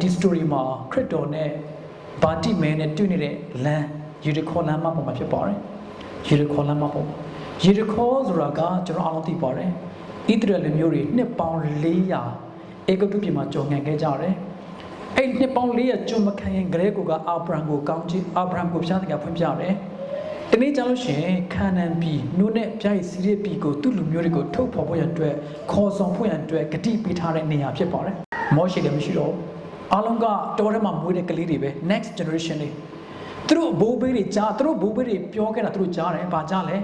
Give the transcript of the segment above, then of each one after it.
ဒီ story မှာခရစ်တော်နဲ့ဘာတိမဲနဲ့တွေ့နေတဲ့လမ်းယေရီခေါလမ်းမပေါ်မှာဖြစ်ပါတယ်ယေရီခေါလမ်းမပေါ်ယေရီခေါဆိုတာကကျွန်တော်အားလုံးသိပါတယ်ဣသရေလမျိုးတွေနှစ်ပေါင်း400အေဂုတ်ပြည်မှာကြုံငံခဲ့ကြတယ်အဲ့ဒီနှစ်ပေါင်း400ကြုံမခံရင်ဂရဲကိုကအာဗြဟံကိုကောင်းချီးအာဗြဟံကိုဖျားတဲ့ကဖွင့်ပြတယ်တနေ့ကျလို့ရှိရင်ခါနန်ပြည်နုနဲ့ပြိုင်စီရပြည်ကိုသူ့လူမျိုးတွေကိုထုတ်ဖော်ဖို့ရန်အတွက်ခေါ်ဆောင်ဖို့ရန်အတွက်ဂတိပေးထားတဲ့နေရာဖြစ်ပါတယ်မောရှိလည်းမရှိတော့ဘူး အားလုံးကတော်ထဲမှာမွေးတဲ့ကလေးတွေပဲ next generation တွေသူတို့ဘိုးဘေးတွေကြားသူတို့ဘိုးဘေးတွေပြောခဲ့တာသူတို့ကြားတယ်ဘာကြားလဲ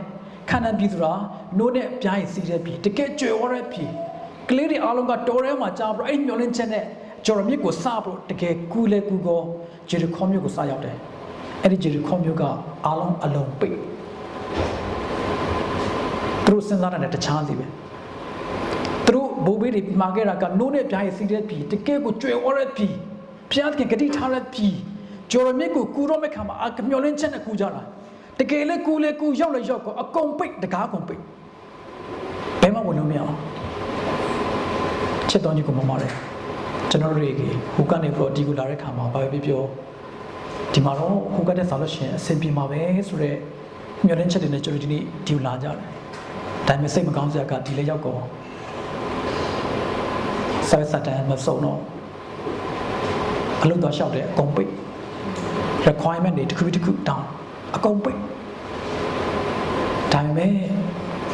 ခါနန်ပြည်ဆိုတာနုနဲ့ပြိုင်စီရပြည်တကယ်ကြွယ်ဝတဲ့ပြည်ကလေးတွေအားလုံးကတော်ထဲမှာကြားပြီးတော့အဲ့မျောလင်းချက်နဲ့ဂျော်ရမြစ်ကိုစပြီးတကယ်ကူးလဲကူးကောဂျေရီခေါမြို့ကိုစရောက်တယ်အဲ့ဒီဂျေရီခေါမြို့ကအားလုံးအလုံးပိတ်သူတို့စဉ်းစားတဲ့တခြားစီပဲ သူတို့ဘိုးဘေးတွေမှာခဲ့တာကနိုးနဲ့ပြားရစီတဲ့ပြည်တကယ်ကိုကြွယ်ဝတဲ့ပြည်ဖျားခင်ဂတိထားတဲ့ပြည်ဂျော်ရမြစ်ကိုကူတော့မဲ့ခါမှာအမျောလင်းချက်နဲ့ကူကြတာတကယ်လဲကူလဲကူရောက်လဲရောက်ကောအကုန်ပိတ်တကားအကုန်ပိတ်ဘယ်မှဝင်လို့မရအောင်ချစ်တော်ကြီးကိုမမရဲကျွန်တော်တို့တွေကဟိုကနေပြီးတော့ဒီကိုလာတဲ့ခါမှာဘာပဲပြောဒီမှာတော့ဟိုကတဲ့ဆောက်လို့ရှိရင်အဆင်ပြေမှာပဲဆိုတော့မျောလင်းချက်တွေနဲ့ကျွန်တော်ဒီနေ့ဒီကိုလာကြတယ်ဒါပေမဲ့စိတ်မကောင်းစရာကဒီလေရောက်ကော ဆက်စတန်မစုံတော့အလုပ်တော့လျှောက်တယ်အကုန်ပိတ် requirement တွေတစ်ခုတစ်ခုတောင်းအကုန်ပိတ်ဒါပေမဲ့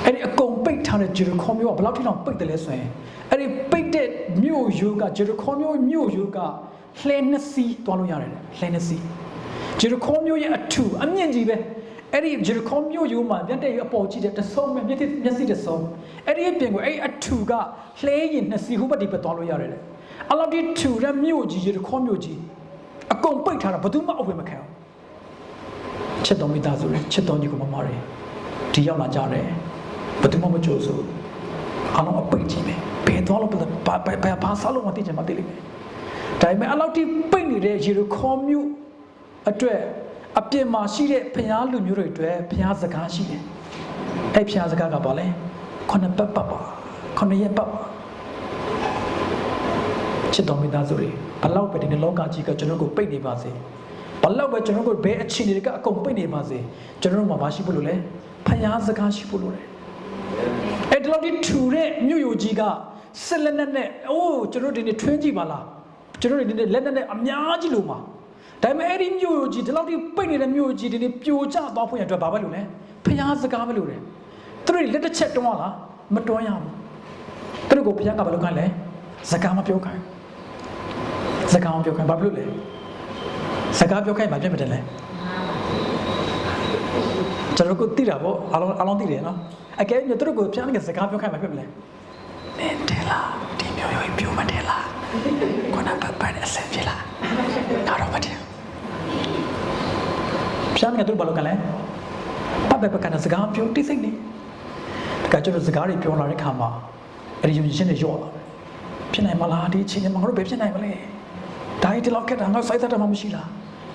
အဲ့ဒီအကုန်ပိတ်ထားတဲ့ဂျေရခေါမျိုးကဘယ်လောက်ထိတောင်ပိတ်တယ်လဲဆိုရင်အဲ့ဒီပိတ်တဲ့မြို့ရိုးကဂျေရခေါမျိုးမြို့ရိုးကလှဲနှစ်စီးတွားလို့ရတယ်လှဲနှစ်စီးဂျေရခေါမျိုးရဲ့အထူအမြင့်ကြီးပဲ အဲ့ဒီဂျေရခေါမျိုးရိုးမှာမျက်တဲ့အပေါ်ကြည့်တဲ့တဆုံမဲ့မျက်မျက်စိတဆုံအဲ့ဒီအပြင်ကိုအဲ့ဒီအထူကလှဲရင်နှစ်စီးဟိုဘက်ဒီဘက်တွားလို့ရတယ်လေအဲ့လောက်ဒီထူတဲ့မြို့ကြီးဂျေရခေါမျိုးကြီးအကုန်ပိတ်ထားတာဘယ်သူမှအဝယ်မခံဘူးချစ်တော်မိသားစုတွေချစ်တော်ညီကိုမမတွေဒီရောက်လာကြတယ်ဘယ်သူမှမကြိုးစိုးအားလုံးအပိတ်ကြီးပဲဘယ်သွားလို့ဘာဘာဘာဘာစားလို့မသိချင်မသိလိမ့်မယ်ဒါပေမဲ့အလောက်ထိပိတ်နေတဲ့ရေရခေါ်မျိုးအတွက် အပြင်မှာရှိတဲ့ဖျားလူမျိုးတွေအတွက်ဖျားစကားရှိတယ်အဲ့ဖျားစကားကဘာလဲခုနှစ်ပတ်ပတ်ပါခုနှစ်ရက်ပတ်ပါချစ်တော်မိသားစုတွေဘလောက်ပဲဒီနေ့လောကကြီးကကျွန်တော်ကိုပိတ်နေပါစေဘလောက်ပဲကျွန်တော်ကိုဘယ်အခြေအနေတွေကအကုန်ပိတ်နေပါစေကျွန်တော်တို့မှာမရှိဖို့လို့လဲဖျားစကားရှိဖို့လို့လဲအဲ့ဒီလောက်ဒီထူတဲ့မြို့ယိုကြီးကဆက်လက်နဲ့နဲ့အိုးကျွန်တော်ဒီနေ့ထွင်းကြည့်ပါလားကျွန်တော်ဒီနေ့လက်နဲ့နဲ့အများကြီးလို့မှာ ဒါပေမဲ့အဲ့ဒီမြို့ယိုကြီးဒီလောက်ဒီပိတ်နေတဲ့မြို့ယိုကြီးဒီနေ့ပြိုကျသွားဖို့ရအတွက်ဘာပဲလို့လဲဖျားစကားပဲလို့လဲသူတို့လက်တစ်ချက်တွန်းလားမတွန်းရဘူးသူတို့ကိုဖျားကဘာလို့ခိုင်းလဲစကားမပြောခိုင်းစကားမပြောခိုင်းဘာဖြစ်လို့လဲစကားပြောခိုင်းဘာဖြစ်မတယ်လဲကျွန်တော်ကိုသိတာပေါ့အားလုံးအားလုံးသိတယ်နော်အကဲမြတ်တို့ကိုဖျားနေစကားပြောခိုင်းဘာဖြစ်မလဲနင်တယ်လားဒီမျိုးရိုးပြောမတယ်လားခုနကပတ်အဆက်ဖြစ်လားဒါတော့မတယ် ဖျားနေတို့ဘာလို့ကလဲပတ်ပဲပကနစကားပြောတိစိတ်နေတကယ်ကျွန်တော်စကားတွေပြောလာတဲ့ခါမှာအဲ့ဒီယုံကြည်ခြင်းတွေရော့လာတယ်ဖြစ်နိုင်မလားဒီအချိန်မှာငါတို့ဘယ်ဖြစ်နိုင်မလဲဒါရီဒီလောက်ခက်တာငါစိုက်တာမှမရှိလား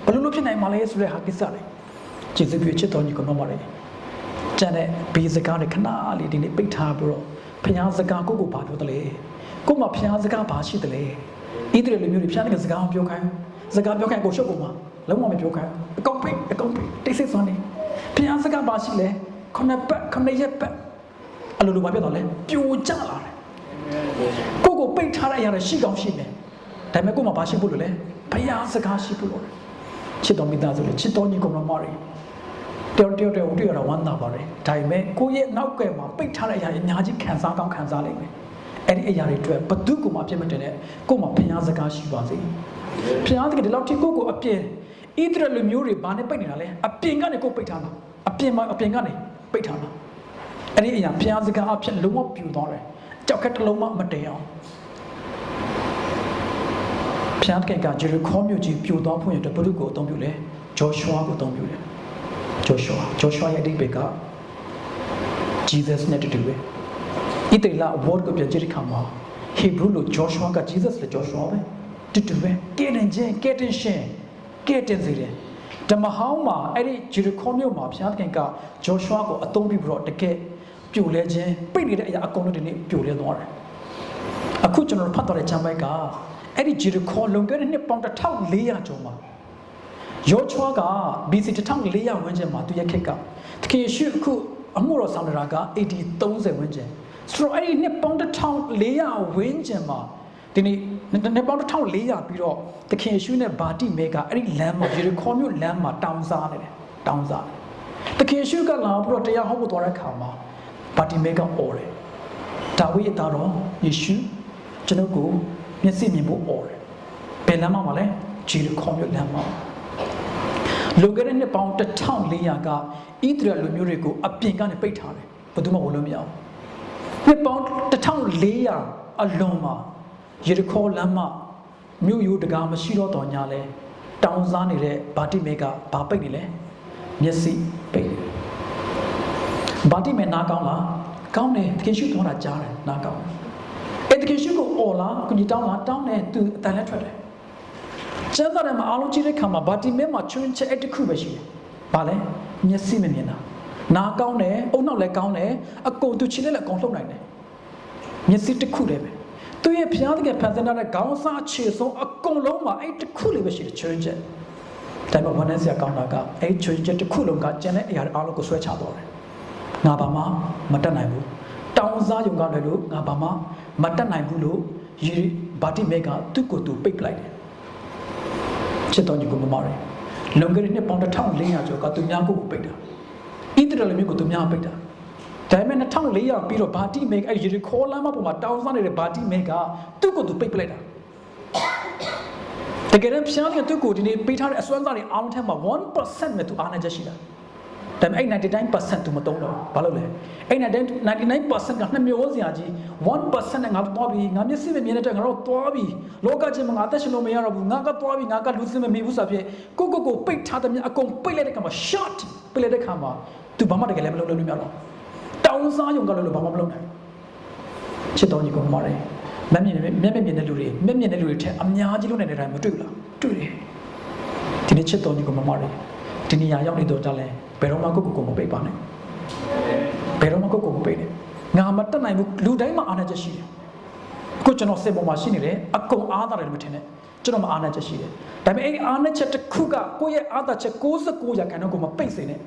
ဘယ်လိုလုပ်ဖြစ်နိုင်မလဲဆိုတဲ့ဟာကိစ္စတွေကျေးဇူးပြုချစ်တော်ညီကောင်မပါတယ်ကျန်တဲ့ဘေးစကားတွေခဏလေးဒီနေ့ပိတ်ထားပြီးတော့ဖျားစကားကိုကိုဘာပြောတယ်လဲကို့မှာဖျားစကားဘာရှိတယ်လဲဣသရေလလူမျိုးတွေဖျားတဲ့စကားမပြောခိုင်းစကားပြောခိုင်းကိုရှုပ်ကုန်မှာ လုံးဝမပြောခိုင်းအကောင်ပိတ်အကောင်ပိတ်တိတ်ဆိတ်စွမ်းနေဖျားစကားဘာရှိလဲခုနှစ်ပတ်ခုနှစ်ရက်ပတ်အလိုလိုဘာပြောတော့လဲပြိုကျလာတယ်ကိုကိုပိတ်ထားတဲ့အရာတွေရှိကောင်းရှိမယ်ဒါပေမဲ့ကို့မှာဘာရှိဖို့လို့လဲဖျားစကားရှိဖို့လို့ချစ်တော်မိသားစုတွေချစ်တော်ညီကောင်မတွေတယောက်တယောက်တယောက်တွေ့ရတော့ဝမ်းသာပါတယ်ဒါပေမဲ့ကိုယ့်ရဲ့နောက်ကဲမှာပိတ်ထားတဲ့အရာတွေအများကြီးခံစားကောင်းခံစားနိုင်မယ်အဲ့ဒီအရာတွေအတွက်ဘသူ့ကိုမှအပြစ်မတင်နဲ့ကိုယ့်မှာဖျားစကားရှိပါစေဖျားတကယ်ဒီလောက်ထိကိုယ့်ကိုအပြင်း ဣသရေလလူမျိုးတွေဘာနဲ့ပိတ်နေတာလဲအပြင်ကနေကိုယ်ပိတ်ထားတာအပြင်မှာအပြင်ကနေပိတ်ထားတာအဲ့ဒီအရာဖျားစကားအဖြစ်လုံးဝပြူသွားတယ်ကြောက်ခက်တစ်လုံးမှမတည်အောင်ဖျားတကယ်ကဂျေရခေါမြို့ကြီးပြိုသွားဖို့ရတဲ့ဘုရုကိုအသုံးပြုလဲဂျောရှွာကိုအသုံးပြုတယ် Joshua Joshua ရဲ့အဓိပ္ပာယ်က Jesus နဲ့တူတူပဲဣသေလ word ကိုပြန်ကြည့်တဲ့အခါမှာ Hebrew လို့ Joshua က Jesus လည်း Joshua ပဲတူတူပဲကဲတင်ခြင်းကဲတင်ရှင် ကဲတင်စေတယ်ဓမ္မဟောင်းမှာအဲ့ဒီ Jericho မြို့မှာဘုရားသခင်က Joshua ကိုအသုံးပြုပြီးတော့တကယ်ပြိုလဲခြင်းပိတ်နေတဲ့အရာအကုန်လုံးဒီနေ့ပြိုလဲသွားတယ်အခုကျွန်တော်ဖတ်တော်တဲ့ချမ်းပိုက်ကအဲ့ဒီဂျီရခေါ်လုံခဲ့တဲ့နှစ်ပေါင်း1400ကျော်မှာယောချွာက BC 1400ဝန်းကျင်မှာသူရဲ့ခေတ်ကတခင်ယေရှုအခုအမှုတော်ဆောင်တာက80 30ဝန်းကျင်ဆိုတော့အဲ့ဒီနှစ်ပေါင်း1400ဝန်းကျင်မှာ ဒီနေ့နှစ်ပေါင်း1400ပြီးတော့တခင်ယေရှုနဲ့ဗာတိမဲကအဲ့ဒီလမ်းမှာယေရခေါမြို့လမ်းမှာတောင်းစားနေတယ်တောင်းစားတခင်ယေရှုကလာပြီးတော့တရားဟောဖို့သွားတဲ့ခါမှာဗာတိမဲကအော်တယ်ဒါဝိဒ်ရဲ့သားတော်ယေရှုကျွန်ုပ်ကိုမျက်စိမြင်ဖို့အော်တယ်ဘယ်လမ်းမှာလဲဂျေရခေါမြို့လမ်းမှာလွန်ခဲ့တဲ့နှစ်ပေါင်း1400ကဣသရေလလူမျိုးတွေကိုအပြင်ကနေပိတ်ထားတယ်ဘယ်သူမှဝင်လို့မရဘူးနှစ်ပေါင်း1400အလွန်မှာ ယေရခေါလမ်းမှာမြို့ရိုးတကားမရှိတော့တော်ညာလဲတောင်းစားနေတဲ့ဗာတိမေကဘာပိတ်နေလဲမျက်စိပိတ်တယ်ဗာတိမေနားကောင်းလားကောင်းတယ်တကယ်ရှိသွားတာကြားတယ်နားကောင်းတယ်အဲ့တကယ်ရှိကိုအော်လားကိုကြီးတောင်းလားတောင်းတယ်သူအတန်လည်းထွက်တယ်ကျမ်းစာထဲမှာအားလုံးကြည့်တဲ့ခါမှာဗာတိမေမှာချွန်းချက်အဲ့တစ်ခုပဲရှိတယ်ဘာလဲမျက်စိမမြင်တာနားကောင်းတယ်အုံနောက်လည်းကောင်းတယ်အကုန်သူချစ်လက်လည်းအကုန်လှုပ်နိုင်တယ်မျက်စိတစ်ခုတည်းပဲ သူရဲ့ဘုရားသခင်ဖန်ဆင်းထားတဲ့ခေါင်းစားခြေဆုံးအကုန်လုံးမှာအဲ့တစ်ခုလေးပဲရှိတယ်ချွန်းချက်ဒါပေမဲ့ဝန်ထမ်းဆရာကောင်းတာကအဲ့ချွန်းချက်တစ်ခုလုံးကကျန်တဲ့အရာတွေအားလုံးကိုဆွဲချသွားတယ်ငါဘာမှမတတ်နိုင်ဘူးတောင်းစားယုံကလည်းလို့ငါဘာမှမတတ်နိုင်ဘူးလို့ယေဗာတိမေကသူ့ကိုယ်သူပိတ်ပလိုက်တယ်ချစ်တော်ညီကိုမမရယ်လွန်ခဲ့တဲ့နှစ်ပေါင်း1400ကျော်ကသူများကိုယ်ကိုပိတ်တာဣသရေလမျိုးကိုသူများပိတ်တာ ဒါပေမဲ့2400ပြီးတော့ဗာတိမေကအဲ့ယေခေါလမ်းမပေါ်မှာတောင်းစားနေတဲ့ဗာတိမေကသူ့ကိုယ်သူပိတ်ပလိုက်တာတကယ်တော့ဖျားတဲ့သူ့ကိုဒီနေ့ပေးထားတဲ့အစွမ်းစားတွေအားလုံးထဲမှာ1%ပဲသူအားနေချက်ရှိတာဒါပေမဲ့အဲ့99%သူမတုံးတော့ဘာလို့လဲအဲ့99%ကနှစ်မျိုးစရာကြီး1%နဲ့ငါတော့ပြီငါမျက်စိမမြင်တဲ့အတွက်ငါတော့သွားပြီလောကကြီးမှာငါအသက်ရှင်လို့မရတော့ဘူးငါကသွားပြီငါကလူစင်မမီဘူးဆိုဖြစ်ကိုကိုကိုပိတ်ထားတဲ့မြအကုန်ပိတ်လိုက်တဲ့ခါမှာ shot ပိတ်လိုက်တဲ့ခါမှာ तू ဘာမှတကယ်လည်းမလုပ်လို့မရတော့ တောင်းစားယုံကလည်းဘာမှမလုပ်နိုင်ချစ်တော်ကြီးကမာတယ်မျက်မြင်မျက်မြင်တဲ့လူတွေမျက်မြင်တဲ့လူတွေထက်အများကြီးလုပ်နေတဲ့တိုင်းမတွေ့ဘူးလားတွေ့တယ်ဒီနေ့ချစ်တော်ကြီးကမာတယ်ဒီနေရာရောက်နေတော့ကြလဲဘယ်တော့မှကိုကိုကိုမပိတ်ပါနဲ့ဘယ်တော့မှကိုကိုမပိတ်နဲ့ငါမတက်နိုင်ဘူးလူတိုင်းမှာအားနည်းချက်ရှိတယ်အခုကျွန်တော်စင်ပေါ်မှာရှိနေတယ်အကုန်အားသာတယ်မထင်နဲ့ကျွန်တော်မှာအားနည်းချက်ရှိတယ်ဒါပေမဲ့အဲ့ဒီအားနည်းချက်တစ်ခုကကိုယ့်ရဲ့အားသာချက်69ရာခိုင်နှုန်းကိုမပိတ်စေနဲ့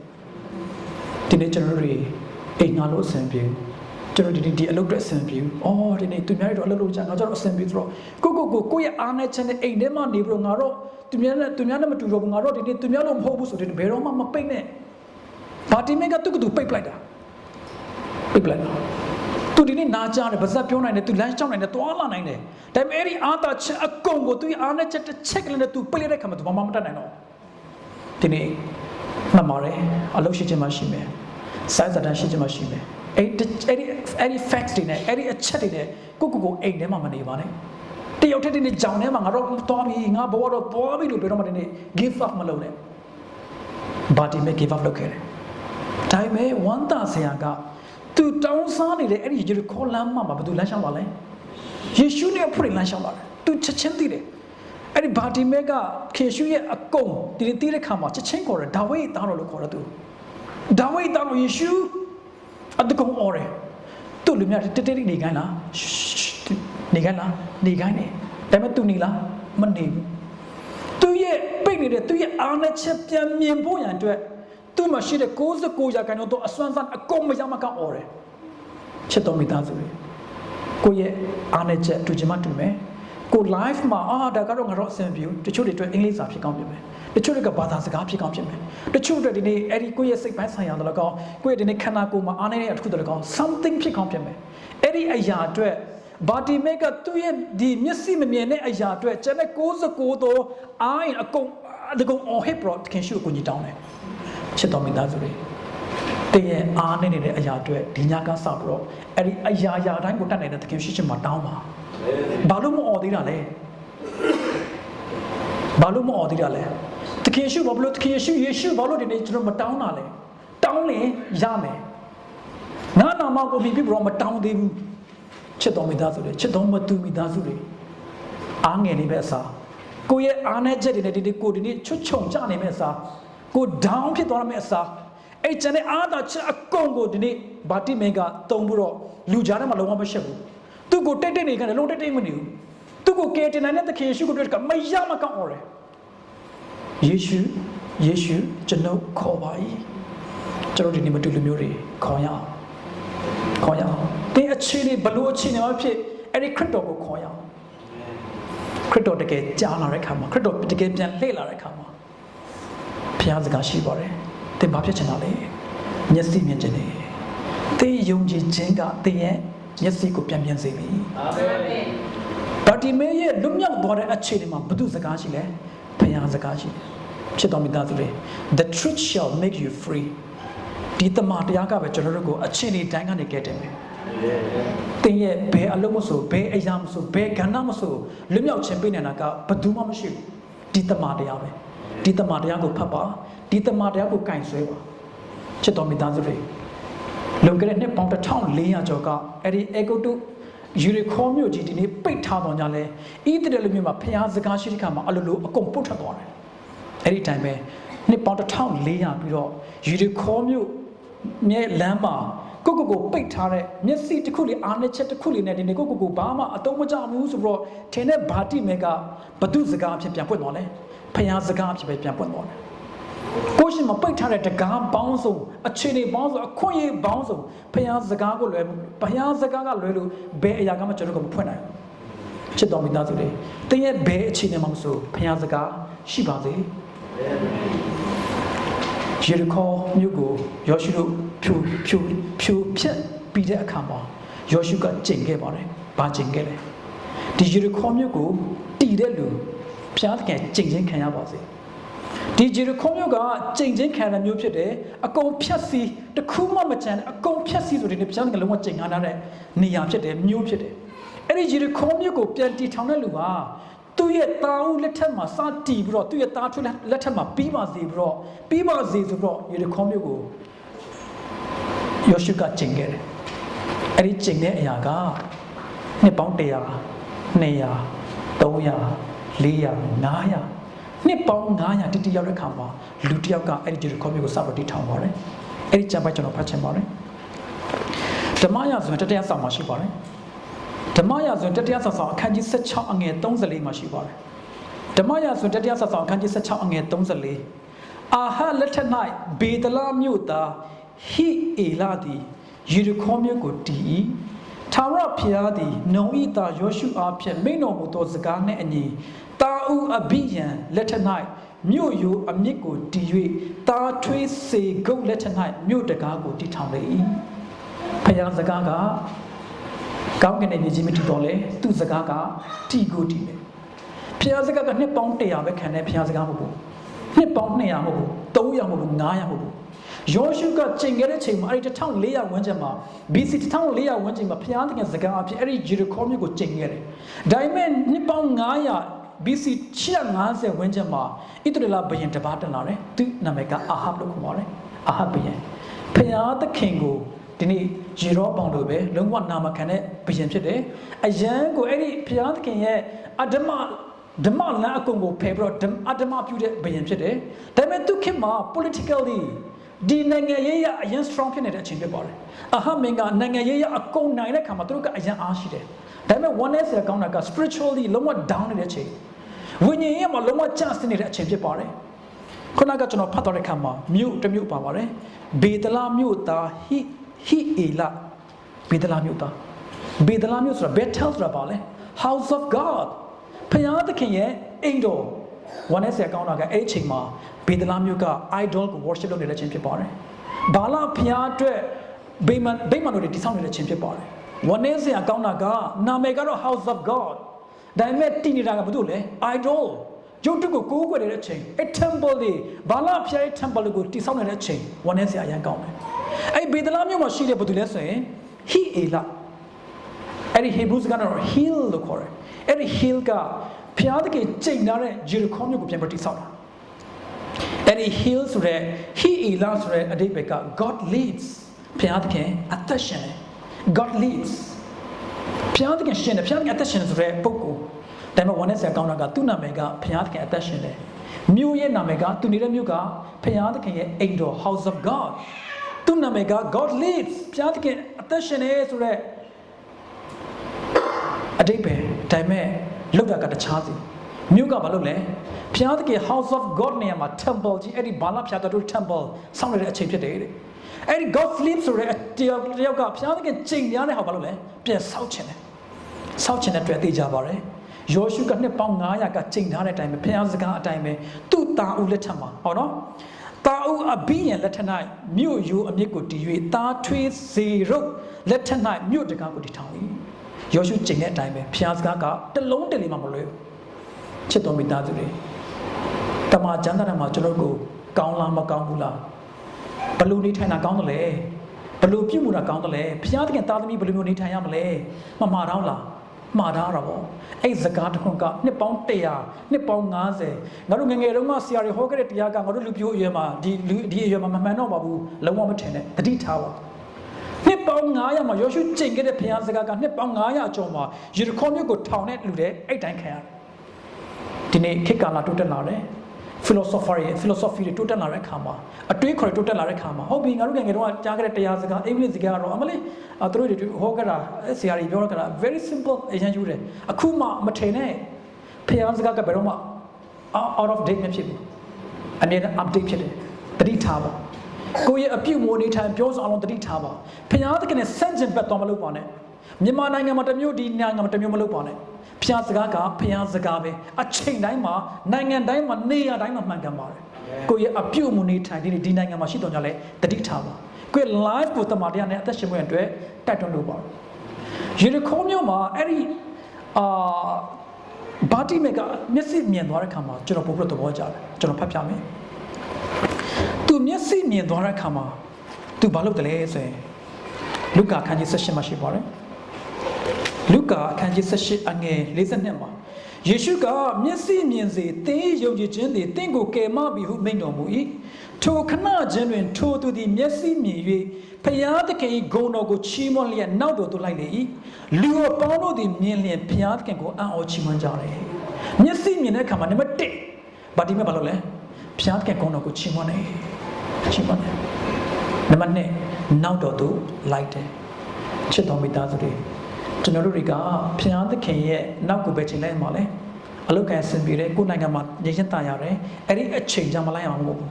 ဒီနေ့ကျွန်တော်တို့ အိမ်ငါလို့အဆင်ပြေကျွန်တော်ဒီဒီအလုပ်အတွက်အဆင်ပြေ။အော်ဒီနေ့သူများတို့အလုပ်လုပ်ကြငါတို့အဆင်ပြေဆိုတော့ကိုကိုကိုကိုယ့်ရဲ့အားနည်းချက်နဲ့အိမ်ထဲမှာနေပြီးတော့ငါတို့သူများနဲ့သူများနဲ့မတူတော့ဘူးငါတို့ဒီနေ့သူများလို့မဟုတ်ဘူးဆိုတဲ့ဘယ်တော့မှမပိတ်နဲ့။ဘာတီမေကသူ့ကသူပိတ်ပလိုက်တာ။ပိတ်ပလိုက်တာ။သူဒီနေ့နာကြတယ်ဗဇက်ပြောနိုင်တယ်သူလမ်းလျှောက်နိုင်တယ်သွားလာနိုင်တယ်။ဒါပေမဲ့အဲ့ဒီအားသာချက်အကုန်ကိုသူရဲ့အားနည်းချက်တစ်ချက်ကလေးနဲ့သူပိတ်လိုက်တဲ့ခါမှာသူဘာမှမတတ်နိုင်တော့။ဒီနေ့မှတ်ပါတယ်အလုပ်ရှိခြင်းမရှိမယ်။ စိုက်စတန်ရှိခြင်းမရှိမယ်။အဲ့ဒီအဲ့ဒီအဲ့ဒီ facts တွေနဲ့အဲ့ဒီအချက်တွေနဲ့ကိုကိုကိုအိမ်ထဲမှာမနေပါနဲ့တယောက်တည်းတည်းနဲ့ကြောင်ထဲမှာငါတော့သွားပြီငါဘဝတော့သွားပြီလို့ပြောတော့မှတည်း give up မလုပ်နဲ့ဘာတီမဲ give up လုပ်ခဲ့တယ်ဒါပေမဲ့ဝမ်းသာဆရာကသူတောင်းစားနေတဲ့အဲ့ဒီယေခေါလမ်းမှာဘာသူလမ်းလျှောက်လာလဲယေရှုနဲ့အဖွင့်လမ်းလျှောက်လာတယ်သူချက်ချင်းသိတယ်အဲ့ဒီဘာတီမဲကခေရှုရဲ့အကုံဒီနေ့သိတဲ့ခါမှာချက်ချင်းခေါ်တယ်ဒါဝိဒ်သားတော်လို့ခေါ်တယ်သူ ဒါဝိဒ်သားတော်ယေရှုအတကုံအော်တယ်သူ့လူများတက်တက်နေခိုင်းလားနေခိုင်းလားနေခိုင်းတယ်ဒါပေမဲ့သူနေလားမနေဘူးသူရဲ့ပိတ်နေတဲ့သူရဲ့အားနဲ့ချက်ပြန်မြင်ဖို့ရန်အတွက်သူ့မှာရှိတဲ့69ရာခိုင်နှုန်းတော့အစွမ်းစားအကုန်မရမကအော်တယ်ချစ်တော်မိသားစုတွေကိုရဲ့အားနဲ့ချက်တူချင်မှတူမယ်ကို live မှာအာဒါကတော့ငါတော့အဆင်ပြေဘူးတချို့တွေအတွက်အင်္ဂလိပ်စာဖြစ်ကောင်းဖြစ်မယ် တချို့တွေကဘာသာစကားဖြစ်ကောင်းဖြစ်မယ်တချို့တွေဒီနေ့အဲ့ဒီကိုယ့်ရဲ့စိတ်ပိုင်းဆိုင်ရာတော့ကောင်းကိုယ့်ရဲ့ဒီနေ့ခန္ဓာကိုယ်မှာအားနေတဲ့တစ်ခုတော့ကောင်း something ဖြစ်ကောင်းဖြစ်မယ်အဲ့ဒီအရာအတွက်ဘာတီမေကသူ့ရဲ့ဒီမျက်စိမမြင်တဲ့အရာအတွက်ကျန်တဲ့69တော့အာရင်အကုန်အကုန် on hit bro ခင်ရှုကိုညီတောင်းတယ်ချစ်တော်မိသားစုတွေတင်းရဲ့အားနေနေတဲ့အရာအတွက်ဒီညကစပြီးတော့အဲ့ဒီအရာရာတိုင်းကိုတတ်နိုင်တဲ့သခင်ရှိချင်မှာတောင်းပါဘာလို့မអော်သေးတာလဲဘာလို့မអော်သေးတာလဲ သခင်ရှုဘာလို့သခင်ရှုယေရှုဘာလို့ဒီနေ့ကျွန်တော်မတောင်းတာလဲတောင်းရင်ရမယ်ငါနာမကိုပြီးပြီးတော့မတောင်းသေးဘူးချစ်တော်မိသားစုတွေချစ်တော်မတူမိသားစုတွေအားငယ်နေပဲအစားကိုယ့်ရဲ့အားနဲ့ချက်တွေနဲ့ဒီနေ့ကိုဒီနေ့ချွတ်ချုံကြနေမဲ့အစားကို down ဖြစ်သွားမယ့်အစားအဲ့ကျန်တဲ့အားသာချက်အကုန်ကိုဒီနေ့ဗာတိမင်ကတုံပြီးတော့လူကြားထဲမှာလုံးဝမရှက်ဘူးသူ့ကိုတိတ်တိတ်နေခံတယ်လုံးတိတ်တိတ်မနေဘူးသူ့ကိုကယ်တင်နိုင်တဲ့သခင်ယေရှုကိုတွေ့တဲ့အခါမရမကောင်းအော်တယ် ယေရှုယေရှုကျွန်ုပ်ခေါ်ပါ၏ကျွန်တော်ဒီနေ့မတူလူမျိုးတွေခေါ်ရအောင်ခေါ်ရအောင်တင်းအခြေအနေဘလို့အခြေအနေမှာဖြစ်အဲ့ဒီခရစ်တော်ကိုခေါ်ရအောင်ခရစ်တော်တကယ်ကြားလာတဲ့အခါမှာခရစ်တော်တကယ်ပြန်လှည့်လာတဲ့အခါမှာဘုရားစကားရှိပါတယ်တင်ဘာဖြစ်ချင်တာလဲမျက်စိမြင်ခြင်းနဲ့တင်းယုံကြည်ခြင်းကတင်းရဲ့မျက်စိကိုပြန်ပြန်စေပြီအာမင်ဗာတီမဲရဲ့လွတ်မြောက်သွားတဲ့အခြေအနေမှာဘု து စကားရှိလဲ ဘုရားစကားရှိတယ်ဖြစ်တော်မိသားစုတွေ the truth shall make you free ဒီတမန်တရားကပဲကျွန်တော်တို့ကိုအခြေအနေတိုင်းကနေကဲတယ်မယ်တင်းရဲ့ဘယ်အလုံးမဆိုဘယ်အရာမဆိုဘယ်ကဏ္ဍမဆိုလွတ်မြောက်ခြင်းပေးနေတာကဘယ်သူမှမရှိဘူးဒီတမန်တရားပဲဒီတမန်တရားကိုဖတ်ပါဒီတမန်တရားကိုကင်ဆွဲပါဖြစ်တော်မိသားစုတွေလုံခဲ့တဲ့နှစ်ပေါင်း1400ကျော်ကအဲ့ဒီအေဂုတု ယူရီခေါမြို့ကြီးဒီနေ့ပိတ်ထားတော့ညလဲဣသရေလမြို့မှာဖျားစကားရှိတဲ့ခါမှာအလိုလိုအကုန်ပုတ်ထွက်သွားတယ်အဲ့ဒီတိုင်းပဲနှစ်ပေါင်း1400ပြီးတော့ယူရီခေါမြို့မြဲလမ်းမှာကိုကိုကိုပိတ်ထားတဲ့မျက်စိတစ်ခုလေးအာနဲ့ချက်တစ်ခုလေးနဲ့ဒီနေ့ကိုကိုကိုဘာမှအတုံးမကြဘူးဆိုတော့ထင်တဲ့ဘာတိမဲကဘသူစကားအဖြစ်ပြန်ပွင့်သွားလဲဖျားစကားအဖြစ်ပဲပြန်ပွင့်သွားတယ် ကိုရှင်မပိတ်ထားတဲ့တကားပေါင်းစုံအခြေအနေပေါင်းစုံအခွင့်အရေးပေါင်းစုံဘုရားစကားကိုလွယ်ဘုရားစကားကလွယ်လို့ဘယ်အရာကမှကျွန်တော်တို့ကမဖွင့်နိုင်ဘူးချစ်တော်မိသားစုတွေတင်းရဲ့ဘယ်အခြေအနေမှမဆိုဘုရားစကားရှိပါစေယေရီခေါမြို့ကိုယောရှုတို့ဖြူဖြူဖြူဖြတ်ပြီးတဲ့အခါမှာယောရှုကကျင့်ခဲ့ပါတယ်။ဘာကျင့်ခဲ့လဲ။ဒီယေရီခေါမြို့ကိုတည်တဲ့လူဘုရားသခင်ကျင့်ခြင်းခံရပါစေ။ ဒီဂျေရခုံမြို့ကကြိမ်ချင်းခံရမျိုးဖြစ်တယ်အကုန်ဖြတ်စီတစ်ခုမှမချန်အကုန်ဖြတ်စီဆိုတဲ့ပြန်ကလုံးဝကြိမ်ကားတဲ့နေရာဖြစ်တယ်မျိုးဖြစ်တယ်အဲ့ဒီဂျေရခုံမြို့ကိုပြန်တီထောင်တဲ့လူဟာသူ့ရဲ့တာဦးလက်ထက်မှာစတီပြီးတော့သူ့ရဲ့တာထွေးလက်ထက်မှာပြီးပါစေပြီးတော့ပြီးပါစေဆိုတော့ဂျေရခုံမြို့ကိုယောရှုကကျင့်ခဲ့တယ်အဲ့ဒီကျင့်တဲ့အရာကနှစ်ပေါင်း100 200 300 400 500 နှစ်ပေါင်း900တိတိရောက်တဲ့ခါမှာလူတစ်ယောက်ကအဲ့ဒီဂျေရခေါမြို့ကိုစပတိထောင်ပါတယ်။အဲ့ဒီကျမ်းပိုက်ကျွန်တော်ဖတ်ချင်ပါတယ်။ဓမ္မရာဇဝင်တတရားဆောင်မှာရှိပါတယ်။ဓမ္မရာဇဝင်တတရားဆောင်အခန်းကြီး16အငယ်34မှာရှိပါတယ်။ဓမ္မရာဇဝင်တတရားဆောင်အခန်းကြီး16အငယ်34အာဟာလက်ထက်၌ဘေဒလာမြို့သားဟိအေလာသည်ယေရခေါမြို့ကိုတည်၏ ထာဝရဘုရားသည်နုံဤသားယောရှုအားဖြင့်မိန့်တော်မူသောစကားနှင့်အညီတာဥအဘိယံလက်ထက်၌မြို့ယိုအမြစ်ကိုတည်၍တာထွေးစေဂုတ်လက်ထက်၌မြို့တကားကိုတည်ထောင်လေ၏ဘုရားစကားကကောင်းကင်ရဲ့မြေကြီးမတည်တော်လေသူ့စကားကတီကိုတည်တယ်ဘုရားစကားကနှစ်ပေါင်း100ပဲခံတယ်ဘုရားစကားမဟုတ်ဘူး နှစ်ပေါင်း200မဟုတ်ဘူး300မဟုတ်ဘူး900မဟုတ်ဘူးယောရှုကချိန်ခဲ့တဲ့ချိန်မှာအဲ့ဒီ1400ဝန်းကျင်မှာ BC 1400ဝန်းကျင်မှာဘုရားသခင်စကားအဖြစ်အဲ့ဒီဂျေရခေါမြို့ကိုချိန်ခဲ့တယ်။ဒါပေမဲ့နှစ်ပေါင်း900 BC 650ဝန်းကျင်မှာဣသရေလဘုရင်တစ်ပါးတက်လာတယ်။သူနာမည်ကအာဟပ်လို့ခေါ်ပါတယ်။အာဟပ်ဘုရင်ဘုရားသခင်ကိုဒီနေ့ရေရောပေါင်လို့ပဲလုံးဝနာမခံတဲ့ဘုရင်ဖြစ်တယ်။အယံကိုအဲ့ဒီဘုရားသခင်ရဲ့အဓမ္မ ဓမ္မလမ်းအကုန်ကိုဖယ်ပြီးတော့အဓမ္မပြုတဲ့ဘုရင်ဖြစ်တယ်။ဒါပေမဲ့သူခေတ်မှာ politically ဒီနိုင်ငံရေးရအရင် strong ဖြစ်နေတဲ့အချိန်ဖြစ်ပါတယ်။အဟမင်ကနိုင်ငံရေးရအကုန်နိုင်တဲ့ခါမှာသူတို့ကအရင်အားရှိတယ်။ဒါပေမဲ့ oneness ရကောင်းတာက spiritually လုံးဝ down နေတဲ့အချိန်ဝိညာဉ်ရေးမှာလုံးဝကျဆင်းနေတဲ့အချိန်ဖြစ်ပါတယ်။ခုနကကျွန်တော်ဖတ်တော့တဲ့ခါမှာမြို့တစ်မြို့ပါပါတယ်။ဘေဒလာမြို့သားဟိဟိအေလာဘေဒလာမြို့သားဘေဒလာမြို့ဆိုတာ Bethel ဆိုတာပါလေ House of God ဖခင်သခင်ရဲ့အိမ်တော်ဝမ်းနဲ့ဆရာကောင်းတာကအဲ့ဒီအချိန်မှာဘေဒလာမြို့က idol ကို worship လုပ်နေတဲ့ခြင်းဖြစ်ပါတယ်။ဘာလဖခင်အတွက်ဗိမာန်ဗိမာန်တို့တွေတည်ဆောက်နေတဲ့ခြင်းဖြစ်ပါတယ်။ဝမ်းနဲ့ဆရာကောင်းတာကနာမည်ကတော့ House of God ဒါပေမဲ့တည်နေတာကဘာလို့လဲ idol ရုပ်တုကိုကိုးကွယ်နေတဲ့အချိန်အဲ့ temple လေးဘာလဖျားရဲ့ temple ကိုတည်ဆောက်နေတဲ့အချိန်ဝမ်းနဲ့ဆရာအရန်ကောင်းတယ်။အဲ့ဘေဒလာမြို့မှာရှိတဲ့ဘာလို့လဲဆိုရင် he ela အဲ့ဒီ Hebrew စကားတော့ hill လို့ခေါ်တယ်။ အဲ့ဒီ hill ကဖျားတကယ်ကျိန်ထားတဲ့ Jericho မြို့ကိုပြန်ပြီးတည်ဆောက်တာ။အဲ့ဒီ hill ဆိုတဲ့ he ela ဆိုတဲ့အဓိပ္ပာယ်က God leads ဖျားတကယ်အသက်ရှင်တယ်။ God leads ဖျားတကယ်ရှင်တယ်ဖျားတကယ်အသက်ရှင်တယ်ဆိုတဲ့ပုဂ္ဂိုလ်ဒါပေမဲ့ဝမ်းနဲ့ဆရာကောင်းတာကသူ့နာမည်ကဖျားတကယ်အသက်ရှင်တယ်။မြို့ရဲ့နာမည်ကသူနေတဲ့မြို့ကဖျားတကယ်ရဲ့အိမ်တော် House of God သူ့နာမည်က God leads ဖျားတကယ်အသက်ရှင်တယ်ဆိုတဲ့အတိတ်ပဲ ဒါပေမဲ့လောက်တာကတခြားစီမြို့ကဘာလို့လဲဘုရားသခင် house of god နေရာမှာ temple ကြီးအဲ့ဒီဘာလာဖျားတော်တို့ temple ဆောင်းရတဲ့အချိန်ဖြစ်တယ်တဲ့အဲ့ဒီ god sleep ဆိုတဲ့တယောက်တယောက်ကဘုရားသခင်ချိန်များတဲ့ဟာဘာလို့လဲပြန်ဆောက်ချင်တယ်ဆောက်ချင်တဲ့အတွက်သိကြပါတယ်ယောရှုကနှစ်ပေါင်း900ကချိန်ထားတဲ့အတိုင်းပဲဘုရားစကားအတိုင်းပဲသူ့တာဦးလက်ထက်မှာဟောနော်တာဦးအဘိယံလက်ထက်၌မြို့ယူအမြစ်ကိုတည်၍တာထွေးစေရုပ်လက်ထက်၌မြို့တကားကိုတည်ထောင်၏ ယောရှုချိန်တဲ့အတိုင်းပဲဘုရားစကားကတလုံးတလေးမှမလွယ်ဘူးချစ်တော်မိသားစုတွေတမန်ကျမ်းစာထဲမှာကျွန်တော်တို့ကိုကောင်းလားမကောင်းဘူးလားဘလို့နေထိုင်တာကောင်းတယ်လဲဘလို့ပြုမှုတာကောင်းတယ်လဲဘုရားသခင်သားသမီးဘလို့မျိုးနေထိုင်ရမလဲမမှားတော့လားမှားတာတော့ဗောအဲ့စကားတစ်ခုကနှစ်ပေါင်း100နှစ်ပေါင်း90ငါတို့ငယ်ငယ်တုန်းကဆရာတွေဟောခဲ့တဲ့တရားကငါတို့လူပြိုးအရွယ်မှာဒီလူဒီအရွယ်မှာမမှန်တော့ပါဘူးလုံးဝမထင်နဲ့တတိထားပါနှစ် ပေါင်း900မှာယောရှုကျင့်ခဲ့တဲ့ဘုရားစကားကနှစ်ပေါင်း900အကျော်မှာယေရခေါမြို့ကိုထောင်တဲ့လူတွေအဲ့တိုင်းခံရတယ်ဒီနေ့ခေတ်ကာလတိုးတက်လာတယ် philosopher ရဲ့ philosophy တွေတိုးတက်လာတဲ့အခါမှာအတွေးခေါ်တွေတိုးတက်လာတဲ့အခါမှာဟုတ်ပြီငါတို့ငယ်ငယ်တုန်းကကြားခဲ့တဲ့တရားစကားအင်္ဂလိပ်စကားကတော့အမလေးအသူတို့တွေဟောခဲ့တာဆရာကြီးပြောခဲ့တာ very simple အရင်ယူတယ်အခုမှမထင်နဲ့ဖျားစကားကဘယ်တော့မှ out of date မဖြစ်ဘူးအမြဲတမ်း update ဖြစ်တယ်တတိထားပါ ကိုယ့်ရဲ့အပြုတ်မိုးနေထိုင်ပြောဆိုအောင်လို့တတိထားပါဖျားသခင်နဲ့ဆန့်ကျင်ဘက်တော့မလုပ်ပါနဲ့မြန်မာနိုင်ငံမှာတစ်မျိုးဒီနိုင်ငံမှာတစ်မျိုးမလုပ်ပါနဲ့ဖျားစကားကဖျားစကားပဲအချိန်တိုင်းမှာနိုင်ငံတိုင်းမှာနေရာတိုင်းမှာမှန်ကန်ပါတယ်ကိုယ့်ရဲ့အပြုတ်မိုးနေထိုင်ဒီဒီနိုင်ငံမှာရှိတော်ကြလဲတတိထားပါကိုယ့် live ကိုတမန်တရားနဲ့အသက်ရှင်မှုရတဲ့တိုက်တွန်းလို့ပါယေရခေါမြို့မှာအဲ့ဒီအာဘာတိမေကမျက်စိမြင်သွားတဲ့ခါမှာကျွန်တော်ပို့ပြီးသဘောကျတယ်ကျွန်တော်ဖတ်ပြမယ်သူ မျက်စိမြင်သွားတဲ့ခါမှာသူဘာလုပ်တယ်လဲဆိုရင်လူကာခန်းကြီး16မှာရှိပါတယ်လူကာအခန်းကြီး16အငယ်52မှာယေရှုကမျက်စိမြင်စေတင်းယုံကြည်ခြင်းသည်တင့်ကိုကယ်မပြီဟုမိန့်တော်မူ၏ထိုခဏချင်းတွင်ထိုသူသည်မျက်စိမြင်၍ဖျားသခင်၏ဂုဏ်တော်ကိုချီးမွမ်းလျက်နောက်တော်သို့လိုက်လေ၏လူအပေါင်းတို့သည်မြင်လျင်ဖျားသခင်ကိုအံ့ဩချီးမွမ်းကြတယ်မျက်စိမြင်တဲ့အခါမှာနံပါတ်1ဘာဒီမဲ့ဘာလို့လဲဖျားသခင်ဂုဏ်တော်ကိုချီးမွမ်းတယ် ချီးမွမ်းတယ်နံပါတ်2နောက်တော်သို့လိုက်တယ်ချစ်တော်မိသားစုတွေကျွန်တော်တို့တွေကဖျားသခင်ရဲ့နောက်ကိုပဲချိန်လိုက်မှာလဲအလုတ်ကန်ဆင်ပြေတယ်ကိုယ်နိုင်ငံမှာရည်ချင်းတာရတယ်အဲ့ဒီအချိန်ကြမလိုက်အောင်မဟုတ်ဘူး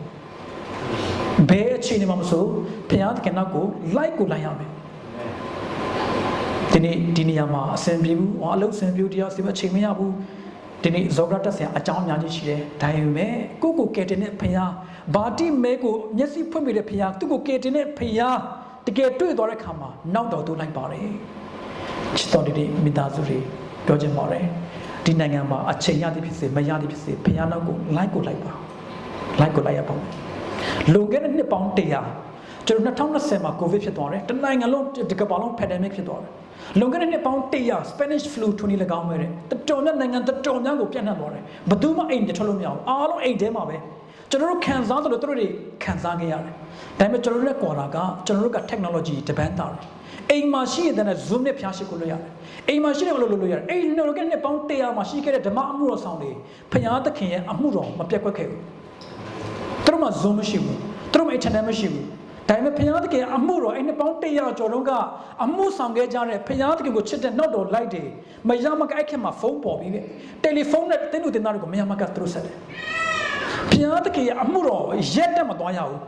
ဘယ်အချိန်မှမဆိုဖျားသခင်နောက်ကိုလိုက်ကိုလိုက်ရမယ်ဒီနေ့ဒီနေရာမှာအဆင်ပြေဘူးဟောအလုတ်ဆင်ပြေဘူးတရားစီမအချိန်မရဘူး ဒီနေ့ဇောဂရတက်ဆရာအကြောင်းအများကြီးရှိတယ်ဒါပေမဲ့ကိုကိုကယ်တင်တဲ့ဖျားဘာတိမဲကိုမျက်စိဖွင့်ပြတဲ့ဖျားသူ့ကိုကယ်တင်တဲ့ဖျားတကယ်တွေ့သွားတဲ့ခါမှာနောက်တော်သူလိုက်ပါတယ်ချစ်တော်ဒီမိသားစုတွေပြောချင်ပါတယ်ဒီနိုင်ငံမှာအချိန်ရသည်ဖြစ်စေမရသည်ဖြစ်စေဖျားနောက်ကိုလိုက်ကိုလိုက်ပါလိုက်ကိုလိုက်ရပါမယ်လွန်ခဲ့တဲ့နှစ်ပေါင်း100ကျွန်တော်2020မှာကိုဗစ်ဖြစ်သွားတယ်တနိုင်ငံလုံးဒီကမ္ဘာလုံး pandemic ဖြစ်သွားတယ် လွန်ခဲ့တဲ့နှစ်ပေါင်း100 Spanish flu ထွန်းနေ၎င်းပဲတဲ့တတော်များနိုင်ငံတတော်များကိုပြန့်နှံ့သွားတယ်ဘယ်သူမှအိမ်ပြထွက်လို့မရဘူးအားလုံးအိမ်ထဲမှာပဲကျွန်တော်တို့ခံစားသလိုသူတို့တွေခံစားခဲ့ရတယ်ဒါပေမဲ့ကျွန်တော်တို့ရဲ့ quarter ကကျွန်တော်တို့က technology တပန်းတာတယ်အိမ်မှာရှိတဲ့ zoom နဲ့ဖျားရှိကိုလို့ရတယ်အိမ်မှာရှိတယ်လို့လို့လို့ရတယ်အိမ်လောကနှစ်ပေါင်း100မှာရှိခဲ့တဲ့ဓမ္မအမှုတော်ဆောင်တွေဖျားသခင်ရဲ့အမှုတော်မပြတ်ကွက်ခဲ့ဘူးသူတို့မှာ zoom မရှိဘူးသူတို့မှာ internet မရှိဘူး ဒါပေမဲ့ဘုရားသခင်အမှုတော်အဲ့နှစ်ပေါင်း100ကျော်လုံးကအမှုဆောင်ခဲ့ကြတဲ့ဘုရားသခင်ကိုချစ်တဲ့နောက်တော်လိုက်တယ်မရမကအဲ့ခင်မှာဖုန်းပေါ်ပြီးပဲတယ်လီဖုန်းနဲ့တင်းတို့တင်သားတွေကိုမရမကသူတို့ဆက်တယ်ဘုရားသခင်ရဲ့အမှုတော်ရက်တက်မသွားရဘူး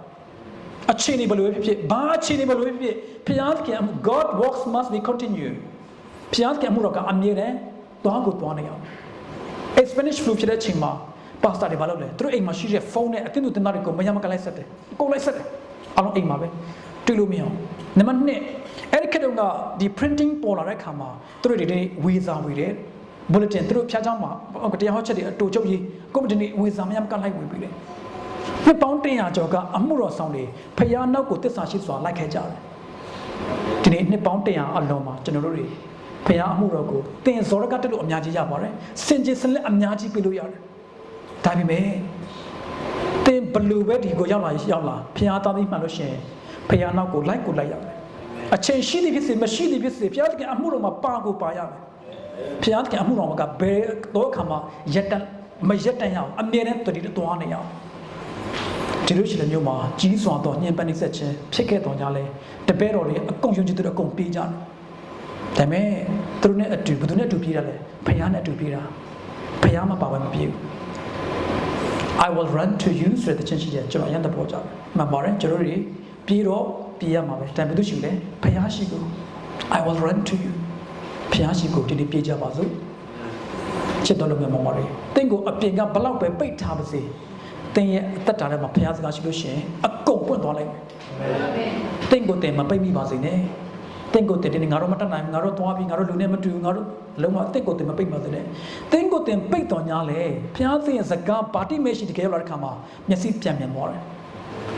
အချိန်နေဘယ်လိုဖြစ်ဖြစ်ဘာအချိန်နေဘယ်လိုဖြစ်ဖြစ်ဘုရားသခင် God works must be continue ဘုရားသခင်အမှုတော်ကအမြဲတမ်းသွားကိုသွားနေအောင် Spanish flu ဖြစ်တဲ့အချိန်မှာပါစတာတွေဘာလုပ်လဲသူတို့အိမ်မှာရှိတဲ့ဖုန်းနဲ့အတင်းတို့တင်သားတွေကိုမရမကလိုက်ဆက်တယ်ကိုလိုက်ဆက်တယ် အားလုံးအိမ်မှာပဲတွေ့လို့မရအောင်နံပါတ်1အဲ့ဒီခေတ်တုန်းကဒီ printing ပေါ်လာတဲ့အခါမှာသူတို့ဒီနေ့ဝေစာဝေတယ် bulletin သူတို့ဖျားချောင်းမှာတရားဟောချက်တွေအတူချုပ်ရေးကိုမတင်နေဝေစာမရမကလိုက်ဝင်ပြီလေနှစ်ပေါင်း100ကျော်ကအမှုတော်ဆောင်တွေဖျားနောက်ကိုတစ္ဆာရှိစွာလိုက်ခဲ့ကြတယ်ဒီနေ့နှစ်ပေါင်း100အလုံးမှာကျွန်တော်တို့တွေဖျားအမှုတော်ကိုတင်ဇောရကတက်လို့အများကြီးရပါတယ်စင်ကြယ်စလက်အများကြီးပြလို့ရတယ်ဒါပေမဲ့ တင်ဘလူပဲဒီကိုရောက်လာရောက်လာဖျားသားပြီးမှလို့ရှင်ဖျားနောက်ကိုလိုက်ကိုလိုက်ရမယ်အချိန်ရှိသည်ဖြစ်စေမရှိသည်ဖြစ်စေဖျားတကယ်အမှုတော်မှာပါကိုပါရမယ်ဖျားတကယ်အမှုတော်မှာကဘယ်တော့အခါမှာရက်တန်မရက်တန်ရအောင်အမြဲတမ်းတတိသွားနေရအောင်ဒီလိုရှိတဲ့မျိုးမှာကြီးစွာသောညှဉ်းပန်းနှိပ်စက်ခြင်းဖြစ်ခဲ့တော်ကြလဲတပည့်တော်တွေအကုန်ယုံကြည်သူတွေအကုန်ပေးကြတယ်ဒါပေမဲ့သူတို့နဲ့အတူဘယ်သူနဲ့အတူပြေးတာလဲဖယားနဲ့အတူပြေးတာဖယားမပါဘဲမပြေးဘူး I will run to you ဆိုတဲ့ချင်းရှိတယ်ကျွန်တော်ရန်တပေါ်ကြတယ်မှန်ပါတယ်ကျွန်တော်တို့တွေပြေးတော့ပြေးရမှာပဲဒါပေမဲ့သူရှိလဲဖယားရှိကို I will run to you ဖယားရှိကိုဒီနေ့ပြေးကြပါစို့ချစ်တော်လို့မြန်မာမာတွေတင့်ကိုအပြင်ကဘလောက်ပဲပိတ်ထားပါစေတင်းရဲ့အသက်တာထဲမှာဖယားစကားရှိလို့ရှိရင်အကုန်ပွင့်သွားလိုက်မယ်တင့်ကိုတင်မပိတ်မိပါစေနဲ့ တင့်ကိုတင်တင်ငါတို့မတတ်နိုင်ဘူးငါတို့သွားပြီးငါတို့လူနဲ့မတူဘူးငါတို့လုံးဝတင့်ကိုတင်မပိတ်ပါစေနဲ့တင့်ကိုတင်ပိတ်တော်ညာလေဖျားသင်ရဲ့စကားပါတိမရှိတကယ်လာတဲ့ခါမှာမျက်စိပြန်ပြန်သွားတယ်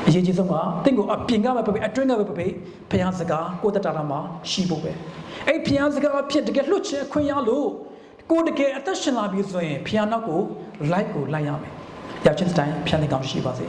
အရေးကြီးဆုံးကတင့်ကိုအပြင်ကပဲပဲအတွင်းကပဲပဲဖျားစကားကိုတတ်တာမှာရှိဖို့ပဲအဲ့ဖျားစကားဖြစ်တကယ်လွတ်ချင်အခွင့်ရလို့ကိုတကယ်အသက်ရှင်လာပြီဆိုရင်ဖျားနောက်ကို like ကိုလိုက်ရမယ်ရောက်ချင်းစတိုင်းဖျားနေကောင်းရှိပါစေ